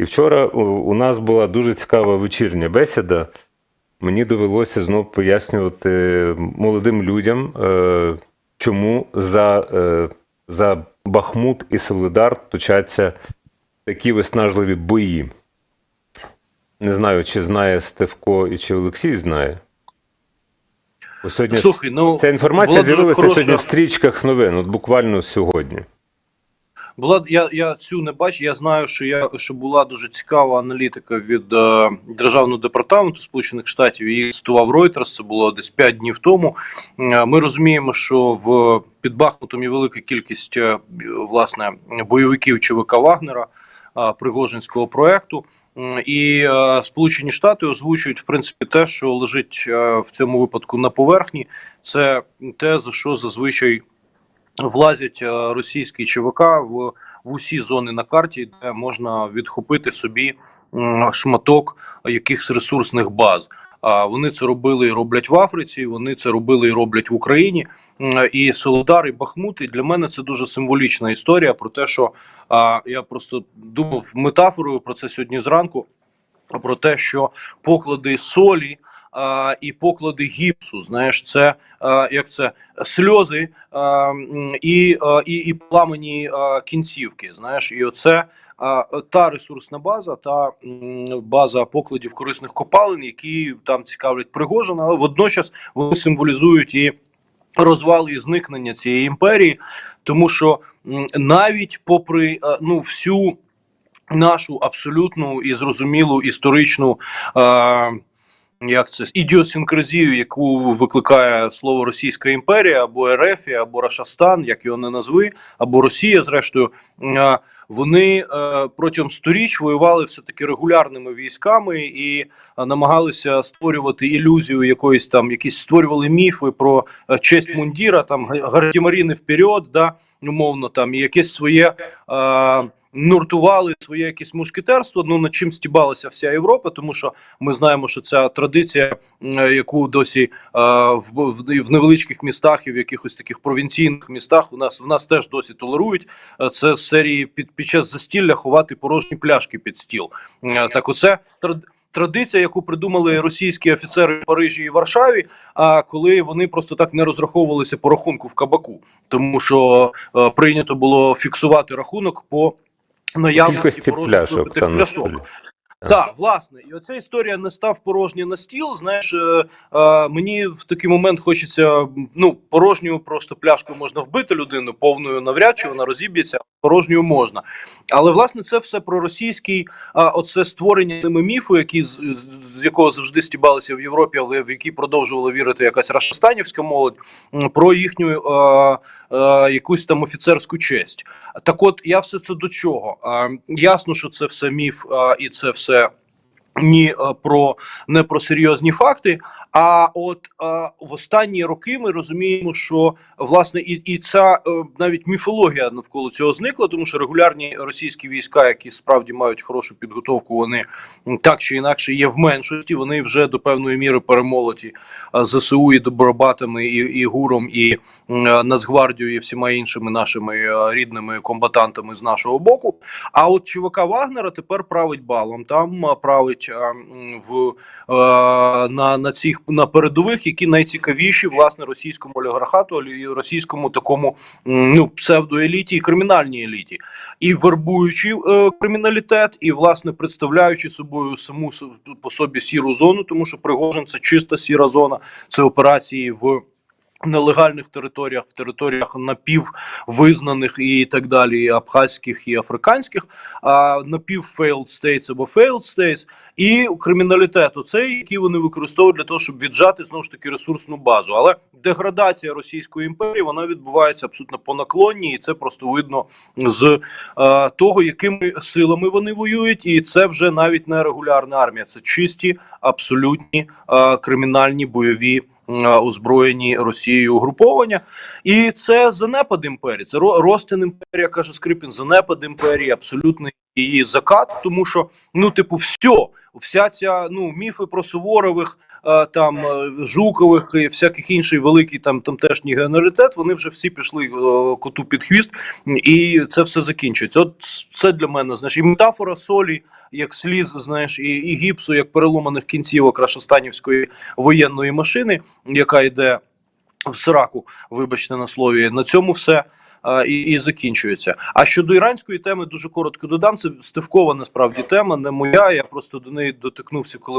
І вчора у, нас була дуже цікава вечірня бесіда. Мені довелося знов пояснювати молодим людям, е, чому за, е, за Бахмут і Солидар точаться такі виснажливі бої. Не знаю, чи знає Стевко і чи Олексій знає. Бо сьогодні Слухай, ну ця інформація з'явилася сьогодні в стрічках новин, от буквально сьогодні. Була я, я цю не бачу. Я знаю, що я що була дуже цікава аналітика від е, державного департаменту Сполучених Штатів. Її цитував Reuters, Це було десь 5 днів тому. Е, Ми розуміємо, що в під Бахмутом є велика кількість е, власне бойовиків ЧВК Вагнера е, Пригожинського проекту. І е, Сполучені Штати озвучують в принципі те, що лежить е, в цьому випадку на поверхні. Це те, за що зазвичай влазять е, російські ЧВК в, в усі зони на карті, де можна відхопити собі шматок якихось ресурсних баз. А вони це робили і роблять в Африці. Вони це робили і роблять в Україні. І Солодар, і Бахмут. І для мене це дуже символічна історія про те, що а, я просто думав метафорою про це сьогодні зранку. Про те, що поклади солі а, і поклади гіпсу, знаєш, це а, як це сльози а, і, а, і, і пламені а, кінцівки. Знаєш, і оце та ресурсна база, та база покладів корисних копалин, які там цікавлять Пригожина, але водночас вони символізують і розвал і зникнення цієї імперії, тому що навіть попри ну всю нашу абсолютну і зрозумілу історичну. А, як це ідіосинкразію, яку викликає слово Російська імперія або РФ, або Рашастан, як його не назви, або Росія, зрештою, вони е, протягом сторіч воювали все таки регулярними військами і намагалися створювати ілюзію якоїсь там, якісь створювали міфи про е, честь мундіра, там гардемаріни вперед, да, умовно там і якесь своє. Е, Нуртували своє якесь мушкетерство, ну над чим стібалася вся Європа, тому що ми знаємо, що ця традиція, яку досі е, в, в, в невеличких містах і в якихось таких провінційних містах у нас в нас теж досі толерують. е, Це з серії під, під час застілля ховати порожні пляшки під стіл. Е, Так, оце тради- Традиція, яку придумали російські офіцери в Парижі і Варшаві, а коли вони просто так не розраховувалися по рахунку в кабаку, тому що е, прийнято було фіксувати рахунок по наявності Кількості порожніх пляшок. Так, власне, і оця історія не став порожній на стіл. Знаєш, е, е, мені в такий момент хочеться ну порожню просто пляшку можна вбити людину, повною навряд чи вона розіб'ється, порожньою можна. Але власне це все про російський, а оце створення ними міфу, який з, з, якого завжди стібалися в Європі, але в які продовжувала вірити якась рашастанівська молодь, про їхню а, а, якусь там офіцерську честь. Так, от я все це до чого? А, ясно, що це все міф, а, і це все. Ні, е, про не про серйозні факти. А от е, в останні роки ми розуміємо, що власне і, і ця е, навіть міфологія навколо цього зникла, тому що регулярні російські війська, які справді мають хорошу підготовку, вони так чи інакше є в меншості. Вони вже до певної міри перемолоті ЗСУ і добробатами, і, і гуром, і Нацгвардією, і всіма іншими нашими рідними комбатантами з нашого боку. А от ЧВК Вагнера тепер править балом. Там править в на, на цих на передових, які найцікавіші власне російському олігархату, олі- російському такому ну псевдоеліті і кримінальній еліті, і вербуючи е, криміналітет, і власне представляючи собою саму по собі сіру зону, тому що Пригожин це чиста сіра зона, це операції в. Нелегальних територіях, в територіях напіввизнаних і так далі, і абхазьких і африканських, а напів failed states або failed states, і криміналітет оцей, який вони використовують для того, щоб віджати знову ж таки ресурсну базу. Але деградація Російської імперії вона відбувається абсолютно по наклонні, і це просто видно з е, того, якими силами вони воюють, і це вже навіть не регулярна армія, це чисті, абсолютні е, кримінальні бойові. Озброєні Росією угруповання, і це занепад імперії. Це ростин імперія, каже Скрипін, занепад імперії, абсолютний її закат, тому що ну, типу, все, вся ця ну міфи про Суворових, е, там е, Жукових і всяких інший великий там тамтешній генералітет, вони вже всі пішли е, коту під хвіст, і це все закінчується. От це для мене знаєш, і метафора солі, як сліз, знаєш, і, і гіпсу, як переломаних кінцівок Рашостанівської воєнної машини, яка йде в сраку, вибачте на слові. На цьому все. А, І, і закінчується. А щодо іранської теми, дуже коротко додам. Це стивкова насправді тема, не моя. Я просто до неї дотикнувся, коли ми.